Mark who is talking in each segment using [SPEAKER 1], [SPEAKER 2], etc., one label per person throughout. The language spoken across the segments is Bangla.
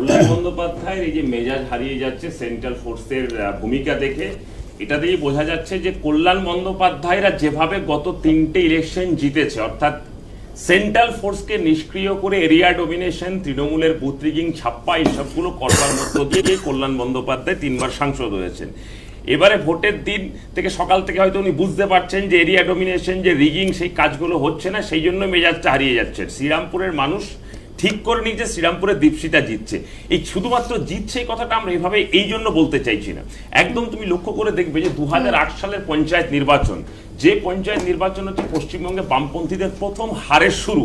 [SPEAKER 1] কল্যাণ বন্দ্যোপাধ্যায়ের এই যে মেজাজ হারিয়ে যাচ্ছে সেন্ট্রাল ফোর্সের ভূমিকা দেখে, এটা দিয়েই বোঝা যাচ্ছে যে কল্যাণ বন্দ্যোপাধ্যায়রা যেভাবে গত তিনটে ইলেকশন জিতেছে, অর্থাৎ সেন্ট্রাল ফোর্সকে নিষ্ক্রিয় করে এরিয়া ডোমিনেশন, তৃণমূলের বুথ রিগিং ছাপ্পা এইসবগুলো করবার মধ্য দিয়ে কল্যাণ বন্দ্যোপাধ্যায় তিনবার সাংসদ হয়েছেন। এবারে ভোটের দিন থেকে সকাল থেকে হয়তো উনি বুঝতে পারছেন যে এরিয়া ডোমিনেশন, যে রিগিং, সেই কাজগুলো হচ্ছে না, সেই জন্য মেজাজটা হারিয়ে যাচ্ছে। শ্রীরামপুরের মানুষ ঠিক করে নিয়েছে শ্রীরামপুরে দীপশিতা জিতছে। এই শুধুমাত্র জিতছে এই কথাটা আমরা এইভাবে এই জন্য বলতে চাইছি না। একদম তুমি লক্ষ্য করে দেখবে যে দু হাজার আট সালের পঞ্চায়েত নির্বাচন যে পঞ্চায়েত নির্বাচন হচ্ছে পশ্চিমবঙ্গে বামপন্থীদের প্রথম হারের শুরু।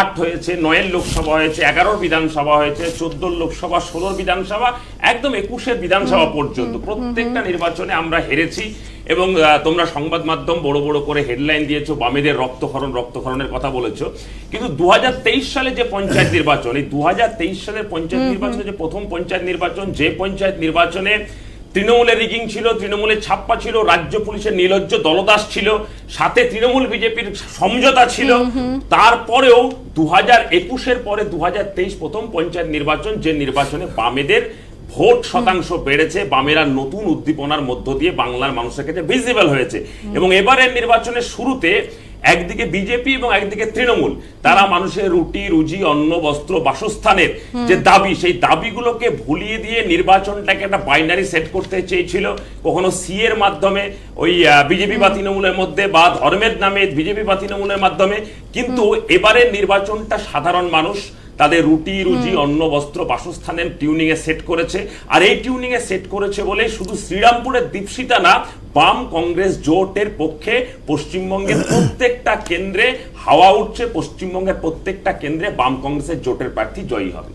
[SPEAKER 1] আট হয়েছে নয়ের লোকসভা হয়েছে এগারোর বিধানসভা হয়েছে চোদ্দোর লোকসভা ষোলোর বিধানসভা একদম একুশের বিধানসভা পর্যন্ত। প্রত্যেকটা নির্বাচনে আমরা হেরেছি এবং তোমরা সংবাদ মাধ্যম বড় বড় করে হেডলাইন দিয়েছ বামেদের রক্তক্ষরণ রক্তক্ষরণের কথা বলেছ। কিন্তু দু হাজার তেইশ সালে যে পঞ্চায়েত নির্বাচন এই দু হাজার তেইশ সালের পঞ্চায়েত নির্বাচনে যে প্রথম পঞ্চায়েত নির্বাচন যে পঞ্চায়েত নির্বাচনে তৃণমূলের রিগিং ছিল তৃণমূলের ছাপ্পা ছিল রাজ্য পুলিশের নীলজ্জ দলদাস ছিল সাথে তৃণমূল বিজেপির সমঝোতা ছিল। তারপরেও দু হাজার একুশের পরে দু হাজার তেইশ প্রথম পঞ্চায়েত নির্বাচন যে নির্বাচনে বামেদের ভোট শতাংশ বেড়েছে বামেরা নতুন উদ্দীপনার মধ্য দিয়ে বাংলার মানুষের কাছে ভিজিবল হয়েছে। এবং এবারের নির্বাচনের শুরুতে একদিকে বিজেপি এবং একদিকে তৃণমূল। তারা মানুষের রুটি রুজি অন্ন বস্ত্র বাসস্থানের যে দাবি সেই দাবিগুলোকে ভুলিয়ে দিয়ে নির্বাচনটাকে একটা বাইনারি সেট করতে চেয়েছিল। কখনো সি এর মাধ্যমে ওই বিজেপি বা তৃণমূলের মধ্যে বা ধর্মের নামে বিজেপি বা তৃণমূলের মাধ্যমে। কিন্তু এবারের নির্বাচনটা সাধারণ মানুষ তাদের রুটি রুজি অন্ন বস্ত্র বাসস্থানের টিউনিং এ সেট করেছে। আর এই টিউনিং এ সেট করেছে বলে শুধু শ্রীরামপুরের দীপশিতা না বাম কংগ্রেস জোটের পক্ষে পশ্চিমবঙ্গের প্রত্যেকটা কেন্দ্রে হাওয়া উঠছে পশ্চিমবঙ্গের প্রত্যেকটা কেন্দ্রে বাম কংগ্রেসের জোটের প্রার্থী জয়ী হবে।